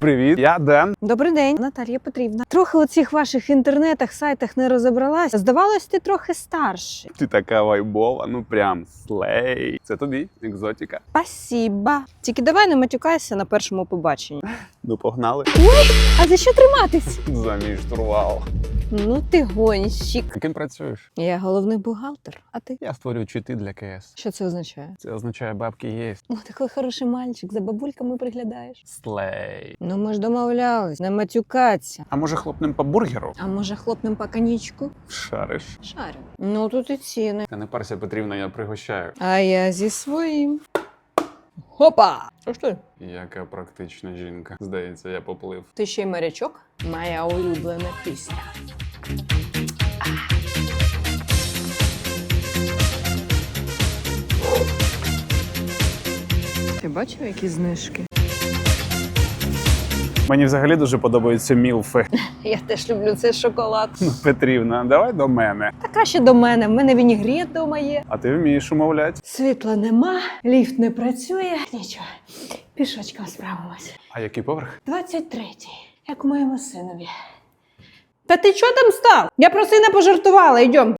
Привіт, я Ден. Добрий день, Наталія Петрівна. Трохи у цих ваших інтернетах, сайтах не розібралася. Здавалось, ти трохи старший. Ти така вайбова, ну прям слей. Це тобі, екзотіка. Спасіба. Тільки давай не матюкайся на першому побаченні. Ну погнали. А за що триматись? За мій штурвал. Ну ти гонщик. Яким працюєш? Я головний бухгалтер, а ти? Я створюю чити для КС. Що це означає? Це означає бабки є. О, такий хороший мальчик, за бабульками приглядаєш. Слей. Ну ми ж домовлялись, не матюкатися. А може хлопнем по бургеру? А може хлопнем по конічку? Шариш. Шарю. Ну тут і ціни. Та не парся Петрівна, я пригощаю. А я зі своїм. Хопа! Що ж ти? Яка практична жінка. Здається, я поплив. Ти ще й морячок? Моя улюблена пісня. Ти бачив, які знижки? Мені взагалі дуже подобаються мілфи. Я теж люблю цей шоколад. Ну, Петрівна, давай до мене. Та краще до мене. В мене вінігрет дома є. А ти вмієш умовляти. Світла нема, ліфт не працює. Нічого, пішочком справимось. А який поверх? 23-й, як моєму синові. Та ти чого там став? Я про сина пожартувала, йдем.